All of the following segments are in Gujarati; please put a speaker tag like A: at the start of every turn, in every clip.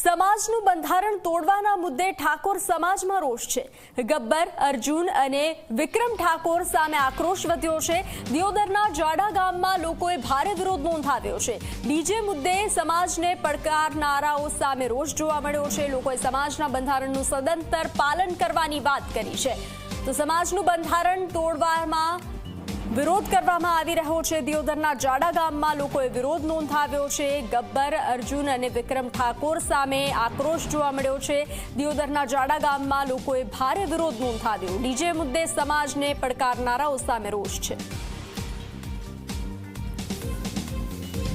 A: સમાજનું બંધારણ તોડવાના મુદ્દે ઠાકોર સમાજમાં રોષ છે. ગબ્બર, અર્જુન અને વિક્રમ ઠાકોર સામે આક્રોશ વધ્યો છે. દિયોદરના જાડા ગામમાં લોકોએ ભારે વિરોધ નોંધાવ્યો છે. બીજે મુદ્દે સમાજને પડકારનારાઓ સામે રોષ જોવા મળ્યો છે. લોકોએ સમાજના બંધારણનું સદંતર પાલન કરવાની વાત કરી છે. તો સમાજનું બંધારણ તોડવામાં વિરોધ કરવામાં આવી રહ્યો છે. દિયોદરના જાડા ગામમાં લોકોએ વિરોધ નોંધાવ્યો છે. ગબ્બર, અર્જુન અને વિક્રમ ઠાકોર સામે આક્રોશ જોવા મળ્યો છે. દિયોદરના જાડા ગામમાં લોકોએ ભારે વિરોધ નોંધાવ્યો. ડીજે મુદ્દે સમાજને પડકારનારાઓ સામે રોષ છે.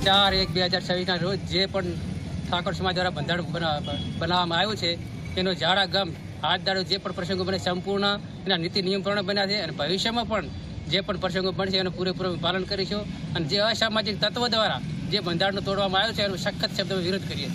B: ચાર એક બે હજાર છવ્વીસના રોજ જે પણ ઠાકોર સમાજ દ્વારા બંધારણ બનાવવામાં આવ્યું છે, તેનો જાડા ગામ હાથ દાડો જે પણ પ્રસંગો બને, સંપૂર્ણ એના નીતિ નિયમ પ્રમાણે બન્યા છે અને ભવિષ્યમાં પણ જે પણ પ્રસંગો બનશે એનું પૂરેપૂરું પાલન કરીશું અને જે અસામાજિક તત્વો દ્વારા જે બંધારણ તોડવામાં આવ્યું છે, એનો સખત શબ્દ વિરોધ કરીએ.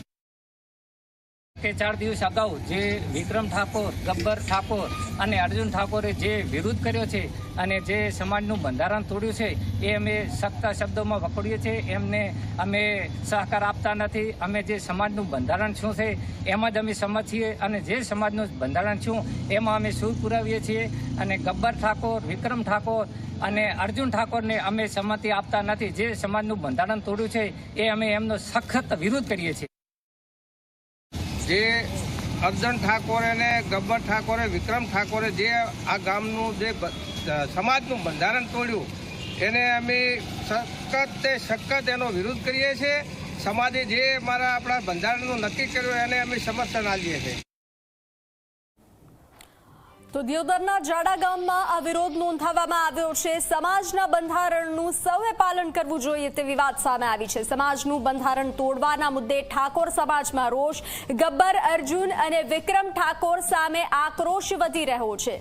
C: કે ચાર દિવસ અગાઉ જે વિક્રમ ઠાકોર, ગબ્બર ઠાકોર અને અર્જુન ઠાકોરે જે વિરોધ કર્યો છે અને જે સમાજનું બંધારણ તોડ્યું છે, એ અમે સખ્ત શબ્દોમાં વખોડીએ છીએ. એમને અમે સહકાર આપતા નથી. અમે જે સમાજનું બંધારણ શું છે, એમાં જ અમે સમજ છીએ અને જે સમાજનું બંધારણ શું, એમાં અમે સુર પુરાવીએ છીએ. અને ગબ્બર ઠાકોર, વિક્રમ ઠાકોર અને અર્જુન ઠાકોરને અમે સંમતિ આપતા નથી. જે સમાજનું બંધારણ તોડ્યું છે, એ અમે એમનો સખત વિરોધ કરીએ છીએ.
D: જે અર્જન ઠાકોરે અને ગબ્બર ઠાકોરે, વિક્રમ ઠાકોરે જે આ ગામનું જે સમાજનું બંધારણ તોડ્યું, એને અમે સખત તે સખત એનો વિરોધ કરીએ છીએ. સમાજે જે મારા આપણા બંધારણનું નક્કી કર્યું એને અમે સમર્થન આપીએ છીએ.
A: તો દિયોદરના જાડા ગામમાં આ વિરોધ નોંધાવવામાં આવ્યો છે. સમાજના બંધારણનું સૌએ પાલન કરવું જોઈએ તેવી વાત સામે આવી છે. સમાજનું બંધારણ તોડવાના મુદ્દે ઠાકોર સમાજમાં રોષ. ગબ્બર, અર્જુન અને વિક્રમ ઠાકોર સામે આક્રોશ વધી રહ્યો છે.